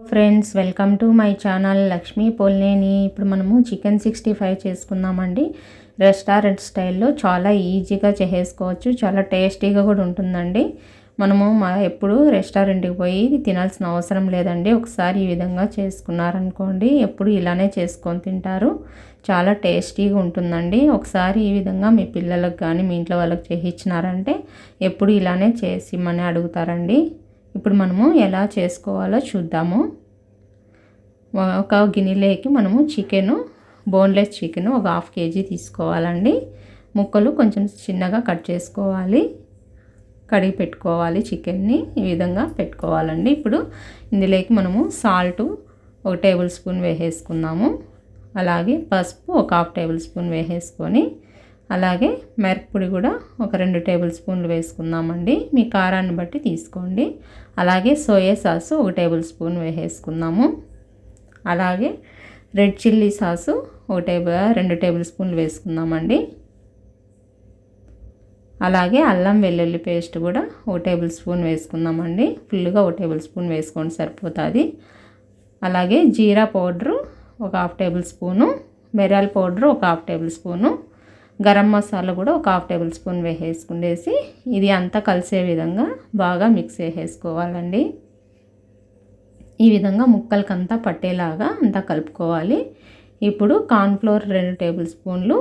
Friends welcome to my channel Lakshmi Polneni ఇప్పుడు మనము chicken sixty five చేసుకుందామండి. Restaurant స్టైల్లో చాలా ఈజీగా చేసుకోవచ్చు చాలా టేస్టీగా కూడా ఉంటుందండి. మనము మా ఎప్పుడు రెస్టారెంట్కి పోయి తినాల్సిన అవసరం లేదండి. ఒకసారి ఈ విధంగా చేసుకున్నారనుకోండి ఎప్పుడు ఇలానే చేసుకొని తింటారు. చాలా టేస్టీగా ఉంటుందండి. ఒకసారి ఈ విధంగా మీ పిల్లలకు కానీ మీ ఇంట్లో వాళ్ళకి చేయించినారంటే ఎప్పుడు ఇలానే చేసి ఇమ్మని అడుగుతారండి. ఇప్పుడు మనము ఎలా చేసుకోవాలో చూద్దాము. ఒక గిన్నెలోకి మనము చికెను బోన్లెస్ చికెన్ ఒక హాఫ్ కేజీ తీసుకోవాలండి. ముక్కలు కొంచెం చిన్నగా కట్ చేసుకోవాలి. కడిగి పెట్టుకోవాలి చికెన్ని ఈ విధంగా పెట్టుకోవాలండి. ఇప్పుడు ఇందులోకి మనము సాల్ట్ ఒక టేబుల్ స్పూన్ వేసేసుకుందాము. అలాగే పసుపు ఒక హాఫ్ టేబుల్ స్పూన్ వేసేసుకొని అలాగే మిరప్పొడి కూడా ఒక రెండు టేబుల్ స్పూన్లు వేసుకుందామండి. మీ కారాన్ని బట్టి తీసుకోండి. అలాగే సోయా సాసు ఒక టేబుల్ స్పూన్ వేసేసుకుందాము. అలాగే రెడ్ చిల్లీ సాసు ఒక టేబుల్ రెండు టేబుల్ స్పూన్లు వేసుకుందామండి. అలాగే అల్లం వెల్లుల్లి పేస్ట్ కూడా ఒక టేబుల్ స్పూన్ వేసుకుందామండి. ఫుల్గా ఒక టేబుల్ స్పూన్ వేసుకోండి సరిపోతుంది. అలాగే జీరా పౌడరు ఒక హాఫ్ టేబుల్ స్పూను మిరియాల పౌడరు ఒక half tablespoon garam masala కూడా ఒక హాఫ్ టేబుల్ స్పూన్ వేసేసుకునేసి ఇది అంతా కలిసే విధంగా బాగా మిక్స్ చేసేసుకోవాలండి. ఈ విధంగా ముక్కలకంతా పట్టేలాగా అంతా కలుపుకోవాలి. ఇప్పుడు కార్న్ఫ్లోర్ రెండు టేబుల్ స్పూన్లు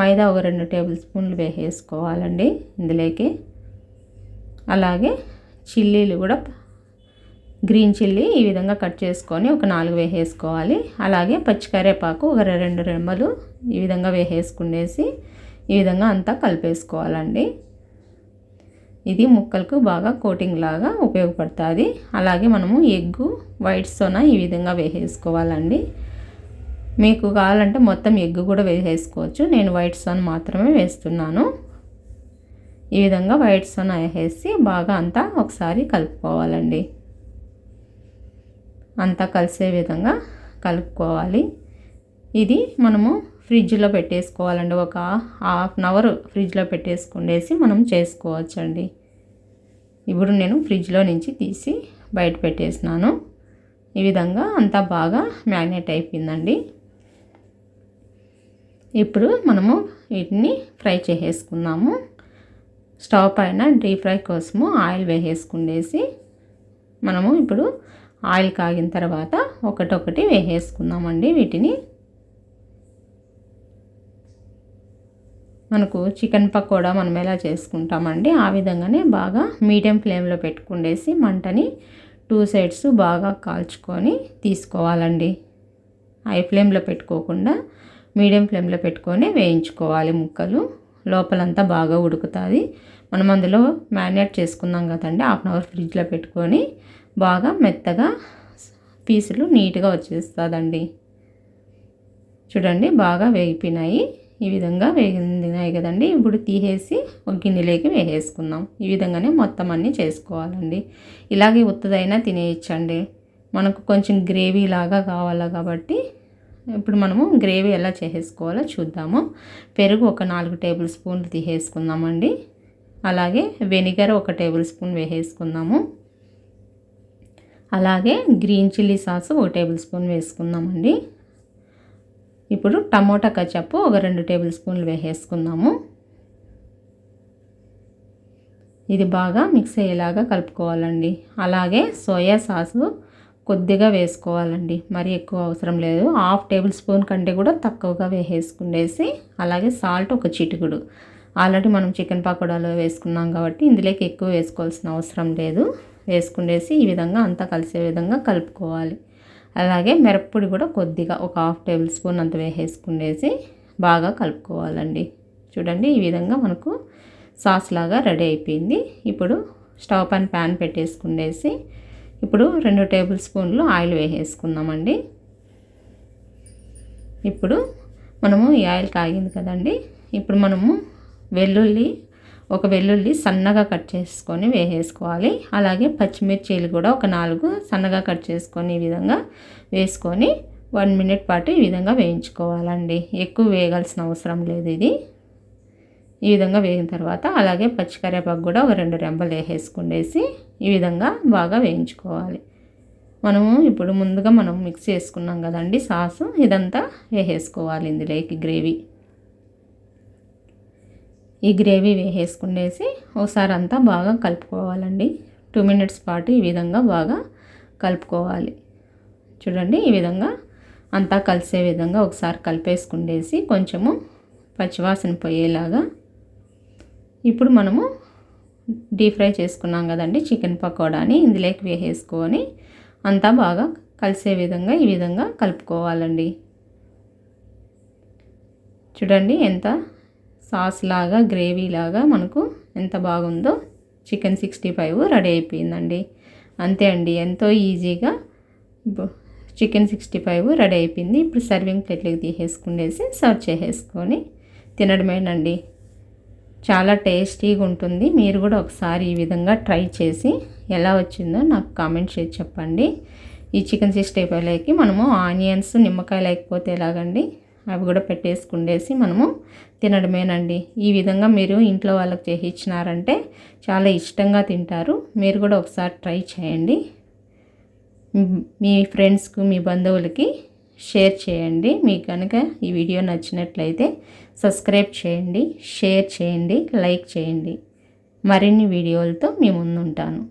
మైదా ఒక రెండు టేబుల్ స్పూన్లు వేసేసుకోవాలండి ఇందులోకి. అలాగే చిల్లీలు కూడా గ్రీన్ చిల్లీ ఈ విధంగా కట్ చేసుకొని ఒక నాలుగు వేసేసుకోవాలి. అలాగే పచ్చికరేపాకు ఒక రెండు రెమ్మలు ఈ విధంగా వేసేసుకునేసి ఈ విధంగా అంతా కలిపేసుకోవాలండి. ఇది ముక్కలకు బాగా కోటింగ్ లాగా ఉపయోగపడుతుంది. అలాగే మనము ఎగ్గు వైట్స్తోన ఈ విధంగా వేసేసుకోవాలండి. మీకు కావాలంటే మొత్తం ఎగ్గు కూడా వేసేసుకోవచ్చు. నేను వైట్ సోన్ మాత్రమే వేస్తున్నాను. ఈ విధంగా వైట్ సోన్ వేసేసి బాగా అంతా ఒకసారి కలుపుకోవాలండి. అంతా కలిసే విధంగా కలుపుకోవాలి. ఇది మనము ఫ్రిడ్జ్లో పెట్టేసుకోవాలండి. ఒక హాఫ్ అన్ అవర్ ఫ్రిడ్జ్లో పెట్టేసుకునేసి మనం చేసుకోవచ్చండి. ఇప్పుడు నేను ఫ్రిడ్జ్లో నుంచి తీసి బయట పెట్టేసినాను. ఈ విధంగా అంతా బాగా మ్యారినేట్ అయిపోయిందండి. ఇప్పుడు మనము వీటిని ఫ్రై చేసేసుకున్నాము స్టవ్ పైన డీప్ ఫ్రై కోసము ఆయిల్ వేసేసుకునేసి మనము ఇప్పుడు ఆయిల్ కాగిన తర్వాత ఒకటొకటి వేసేసుకుందామండి వీటిని. మనకు చికెన్ పకోడా మనం ఎలా చేసుకుంటామండి? ఆ విధంగానే బాగా మీడియం ఫ్లేమ్లో పెట్టుకుండేసి మంటని టూ సైడ్స్ బాగా కాల్చుకొని తీసుకోవాలండి. హై ఫ్లేమ్లో పెట్టుకోకుండా మీడియం ఫ్లేమ్లో పెట్టుకొని వేయించుకోవాలి ముక్కలు. లోపలంతా బాగా ఉడుకుతుంది. మనం అందులో మ్యారినేట్ చేసుకుందాం కదండి హాఫ్ అన్ అవర్ ఫ్రిడ్జ్లో పెట్టుకొని బాగా మెత్తగా పీసులు నీట్గా వచ్చేస్తుందండి. చూడండి బాగా వేగిపోయినాయి. ఈ విధంగా వేగినాయి కదండి. ఇప్పుడు తీసేసి ఒక గిన్నెలోకి వేసేసుకుందాం. ఈ విధంగానే మొత్తం అన్నీ చేసుకోవాలండి. ఇలాగే ఉత్తదైనా తినేయచ్చండి. మనకు కొంచెం గ్రేవీ లాగా కావాలా కాబట్టి ఇప్పుడు మనము గ్రేవీ ఎలా చేసేసుకోవాలో చూద్దాము. పెరుగు ఒక నాలుగు టేబుల్ స్పూన్లు తీసేసుకుందామండి. అలాగే వెనిగర్ ఒక టేబుల్ స్పూన్ వేసేసుకుందాము. అలాగే గ్రీన్ చిల్లీ సాస్ ఒక టేబుల్ స్పూన్ వేసుకుందామండి. ఇప్పుడు టమోటా కచప్పు ఒక రెండు టేబుల్ స్పూన్లు వేసేసుకుందాము. ఇది బాగా మిక్స్ అయ్యేలాగా కలుపుకోవాలండి. అలాగే సోయా సాసు కొద్దిగా వేసుకోవాలండి. మరి ఎక్కువ అవసరం లేదు. హాఫ్ టేబుల్ స్పూన్ కంటే కూడా తక్కువగా వేసేసుకునేసి అలాగే సాల్ట్ ఒక చిటికుడు. ఆల్రెడీ మనం చికెన్ పకోడాలో వేసుకున్నాం కాబట్టి ఇందులోకి ఎక్కువ వేసుకోవాల్సిన అవసరం లేదు. వేసుకునేసి ఈ విధంగా అంతా కలిసే విధంగా కలుపుకోవాలి. అలాగే మిరప్పొడి కూడా కొద్దిగా ఒక హాఫ్ టేబుల్ స్పూన్ అంత వేసేసుకునేసి బాగా కలుపుకోవాలండి. చూడండి ఈ విధంగా మనకు సాస్ లాగా రెడీ అయిపోయింది. ఇప్పుడు స్టవ్ పైన ప్యాన్ పెట్టేసుకునేసి ఇప్పుడు రెండు టేబుల్ స్పూన్లు ఆయిల్ వేసేసుకుందామండి. ఇప్పుడు మనము ఈ ఆయిల్ కాగింది కదండి. ఇప్పుడు మనము వెల్లుల్లి ఒక వెల్లుల్లి సన్నగా కట్ చేసుకొని వేసేసుకోవాలి. అలాగే పచ్చిమిర్చీలు కూడా ఒక నాలుగు సన్నగా కట్ చేసుకొని ఈ విధంగా వేసుకొని వన్ మినిట్ పాటు ఈ విధంగా వేయించుకోవాలండి. ఎక్కువ వేయాల్సిన అవసరం లేదు ఇది. ఈ విధంగా వేగిన తర్వాత అలాగే పచ్చికరేపాకు కూడా ఒక రెండు రెంబలు వేసేసుకునేసి ఈ విధంగా బాగా వేయించుకోవాలి. మనము ఇప్పుడు ముందుగా మనం మిక్స్ చేసుకున్నాం కదండి సాసు. ఇదంతా వేసేసుకోవాలి ఇందులోకి గ్రేవీ. ఈ గ్రేవీ వేసేసుకునేసి ఒకసారి అంతా బాగా కలుపుకోవాలండి. టూ మినిట్స్ పాటు ఈ విధంగా బాగా కలుపుకోవాలి. చూడండి ఈ విధంగా అంతా కలిసే విధంగా ఒకసారి కలిపేసుకుండేసి కొంచెము పచ్చివాసన పోయేలాగా ఇప్పుడు మనము డీప్ ఫ్రై చేసుకున్నాం కదండి చికెన్ పకోడాని ఇందులోకి వేసేసుకొని అంతా బాగా కలిసే విధంగా ఈ విధంగా కలుపుకోవాలండి. చూడండి ఎంత సాస్ లాగా గ్రేవీ లాగా మనకు ఎంత బాగుందో చికెన్ సిక్స్టీ ఫైవ్ రెడీ అయిపోయిందండి. అంతే అండి ఎంతో ఈజీగా చికెన్ సిక్స్టీ ఫైవ్ రెడీ అయిపోయింది. ఇప్పుడు సర్వింగ్ ప్లేట్లోకి తీసేసుకునేసి సర్వ్ చేసేసుకొని తినడమేనండి. చాలా టేస్టీగా ఉంటుంది. మీరు కూడా ఒకసారి ఈ విధంగా ట్రై చేసి ఎలా వచ్చిందో నాకు కామెంట్ చేసి చెప్పండి. ఈ చికెన్ సిక్స్టీ ఫైవ్లోకి మనము ఆనియన్స్ నిమ్మకాయ లేకపోతే ఎలాగండి? అవి కూడా పెట్టేసుకుండేసి మనము తినడమేనండి. ఈ విధంగా మీరు ఇంట్లో వాళ్ళకి చేసి ఇచ్చినారంటే చాలా ఇష్టంగా తింటారు. మీరు కూడా ఒకసారి ట్రై చేయండి. మీ ఫ్రెండ్స్కు మీ బంధువులకి షేర్ చేయండి. మీకు కనుక ఈ వీడియో నచ్చినట్లయితే సబ్స్క్రైబ్ చేయండి షేర్ చేయండి లైక్ చేయండి. మరిన్ని వీడియోలతో మీ ముందుంటాను.